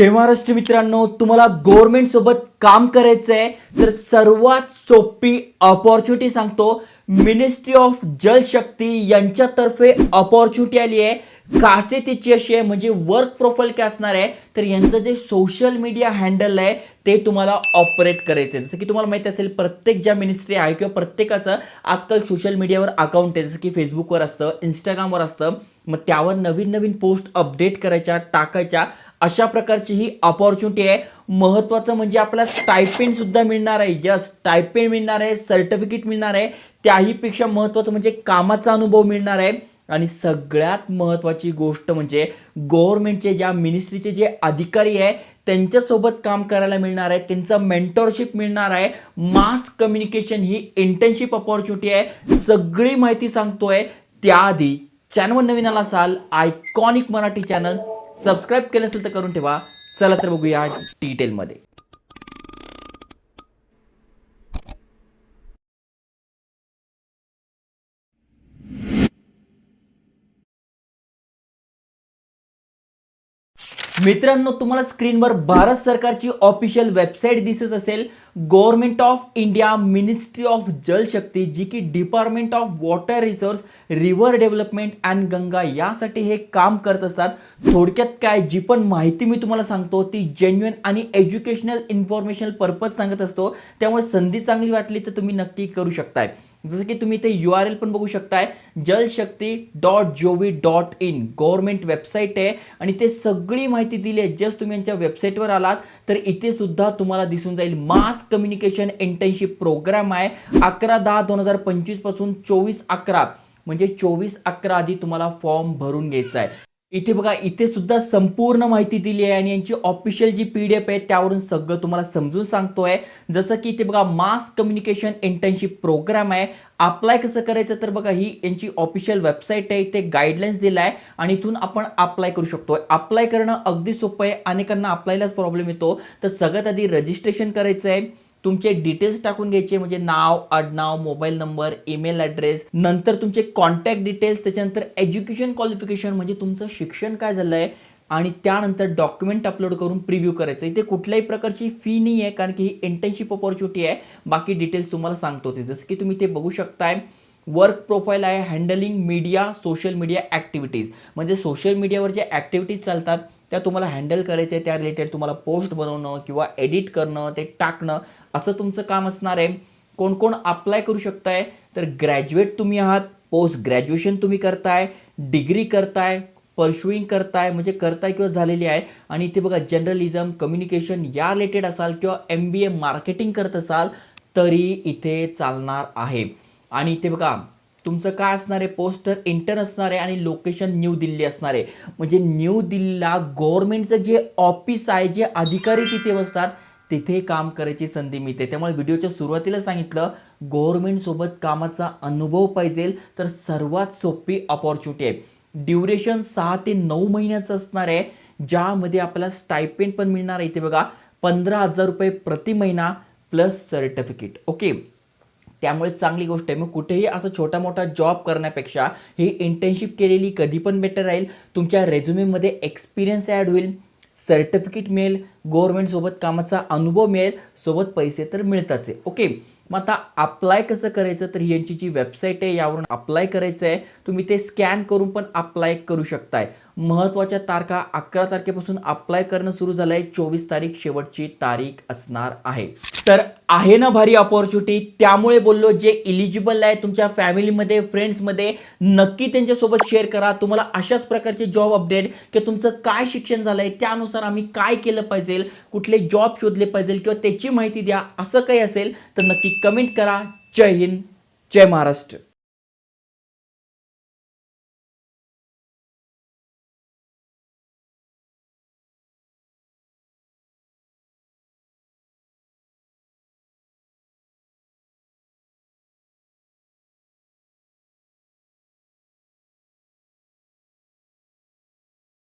जय महाराष्ट्र मित्रांनो तुम्हाला गव्हर्नमेंट सोबत काम करायचं आहे तर सर्वात सोपी अपॉर्च्युनिटी सांगतो. मिनिस्ट्री ऑफ जलशक्ती यांच्यातर्फे अपॉर्च्युनिटी आली आहे. खासियतीची अशी आहे म्हणजे वर्क प्रोफाईल काय असणार आहे तर यांचं जे सोशल मीडिया हँडल आहे ते तुम्हाला ऑपरेट करायचं आहे जसं की तुम्हाला माहिती असेल प्रत्येक ज्या मिनिस्ट्री आहे किंवा प्रत्येकाचं आजकाल सोशल मीडियावर अकाउंट आहे जसं की फेसबुकवर असतं इंस्टाग्रामवर असतं मग त्यावर नवीन नवीन पोस्ट अपडेट करायच्या टाकायच्या अशा प्रकारची ही अपॉर्च्युनिटी आहे. महत्त्वाचं म्हणजे आपल्याला स्टायपेंड सुद्धा मिळणार आहे. ज्या स्टायपेंड मिळणार आहे सर्टिफिकेट मिळणार आहे त्याहीपेक्षा महत्त्वाचं म्हणजे कामाचा अनुभव मिळणार आहे. आणि सगळ्यात महत्त्वाची गोष्ट म्हणजे गव्हर्नमेंटचे ज्या मिनिस्ट्रीचे जे अधिकारी आहे त्यांच्यासोबत काम करायला मिळणार आहे. त्यांचं मेंटरशिप मिळणार आहे. मास कम्युनिकेशन ही इंटर्नशिप अपॉर्च्युनिटी आहे. सगळी माहिती सांगतोय. त्याआधी चॅनल नवीन आला असाल आयकॉनिक मराठी चॅनल सबस्क्राईब केलं असेल तर करून ठेवा. चला तर बघूया डिटेलमध्ये मित्रांनो तुम्हाला स्क्रीनवर भारत सरकारची ऑफिशियल वेबसाईट दिसत असेल. Government of India Ministry of Jal Shakti जी की Department of Water Resource River Development and Ganga यासाठी हे काम करत असतात. थोडक्यात काय जी पण माहिती मी तुम्हाला सांगतो ती जेन्युअन आणि एज्युकेशनल इन्फॉर्मेशनल पर्पज सांगत असतो. त्यामुळे संधी चांगली वाटली तर तुम्ही नक्की करू शकताय. जसं की तुम्ही इथे यू आर एल पण बघू शकताय Jal Shakti dot gov dot in government website आहे आणि ते सगळी माहिती दिली आहे. जस्ट तुम्ही यांच्या वेबसाईटवर आलात तर इथे सुद्धा तुम्हाला दिसून जाईल. मास कम्युनिकेशन इंटर्नशिप प्रोग्राम आहे. अकरा दहा दोन हजार पंचवीसपासून चोवीस अकरा म्हणजे चोवीस अकरा आधी तुम्हाला फॉर्म भरून घ्यायचा आहे. इथे बघा इथे सुद्धा संपूर्ण माहिती दिली आहे आणि यांची official G P D F आहे त्यावरून सगळं तुम्हाला समजून सांगतोय. जसं की इथे बघा मास कम्युनिकेशन इंटर्नशिप प्रोग्राम आहे. अप्लाय कसं करायचं तर बघा ही यांची ऑफिशियल वेबसाईट आहे इथे गाईडलाईन्स दिला आहे आणि इथून आपण अप्लाय करू शकतो. अप्लाय करणं अगदी सोपं आहे अनेकांना अप्लायलाच प्रॉब्लेम येतो. तर सगळ्यात आधी रजिस्ट्रेशन करायचं आहे. तुमचे डिटेल्स टाकून घ्यायचे म्हणजे नाव आडनाव मोबाईल नंबर ईमेल ॲड्रेस नंतर तुमचे कॉन्टॅक्ट डिटेल्स त्याच्यानंतर एज्युकेशन क्वालिफिकेशन म्हणजे तुमचं शिक्षण काय झालं आहे आणि त्यानंतर डॉक्युमेंट अपलोड करून प्रिव्ह्यू करायचं. इथे कुठल्याही प्रकारची फी नाही आहे कारण की ही इंटर्नशिप अपॉर्च्युनिटी आहे. बाकी डिटेल्स तुम्हाला सांगतोच आहे. जसं की तुम्ही ते बघू शकताय वर्क प्रोफाईल आहे handling media social media activities म्हणजे सोशल मीडियावर जे ॲक्टिव्हिटीज चालतात त्या तुम्हाला हँडल करायचे आहे त्या रिलेटेड तुम्हाला पोस्ट बनवणं किंवा एडिट करणं ते टाकणं असं तुमचं काम असणार आहे. कोण कोण अप्लाय करू शकताय? तर ग्रॅज्युएट तुम्ही आहात पोस्ट ग्रॅज्युएशन तुम्ही करताय डिग्री करताय परशुईंग करताय म्हणजे करताय किंवा झालेली आहे. आणि इथे बघा जर्नलिझम कम्युनिकेशन या रिलेटेड असाल किंवा एम बी ए मार्केटिंग करत असाल तरी इथे चालणार आहे. आणि इथे बघा तुमचं काय असणार आहे? पोस्टर इंटर असणार आहे आणि लोकेशन न्यू दिल्ली असणार आहे. म्हणजे न्यू दिल्लीला गव्हर्नमेंटचं जे ऑफिस आहे जे अधिकारी तिथे बसतात तिथे काम करायची संधी मिळते. त्यामुळे व्हिडिओच्या सुरुवातीला सांगितलं गव्हर्नमेंटसोबत कामाचा अनुभव पाहिजे. तर सर्वात सोपी अपॉर्च्युनिटी आहे. ड्युरेशन सहा ते नऊ महिन्याचं असणार आहे. ज्यामध्ये आपल्याला स्टायपेंड पण मिळणार आहे. इथे बघा पंधरा हजार रुपये प्रति महिना प्लस सर्टिफिकेट ओके त्यामुळे चांगली गोष्ट आहे. मग कुठेही असं छोटा मोठा जॉब करण्यापेक्षा ही इंटर्नशिप केलेली कधी पण बेटर राहील. तुमच्या रेझ्युमेमध्ये एक्सपिरियन्स ॲड होईल. सर्टिफिकेट मिळेल. गव्हर्नमेंटसोबत कामाचा अनुभव मिळेल. सोबत पैसे तर मिळताच आहे. ओके मग आता अप्लाय कसं करायचं? तर यांची जी वेबसाईट आहे यावरून अप्लाय करायचं आहे तुम्ही ते स्कॅन करून पण अप्लाय करू शकताय. महत्त्वाच्या तारखा अकरा तारखेपासून अप्लाय करणं सुरू झालं आहे चोवीस तारीख शेवटची तारीख असणार आहे. तर आहे ना भारी अपॉर्च्युनिटी त्यामुळे बोललो जे इलिजिबल आहे तुमच्या फॅमिलीमध्ये फ्रेंड्समध्ये नक्की त्यांच्यासोबत शेअर करा. तुम्हाला अशाच प्रकारचे जॉब अपडेट की तुमचं काय शिक्षण झालं आहे त्यानुसार आम्ही काय केलं पाहिजे कुठले जॉब शोधले पाहिजे किंवा त्याची माहिती द्या. असं काही असेल तर नक्की कमेंट करा. जय हिंद जय महाराष्ट्र.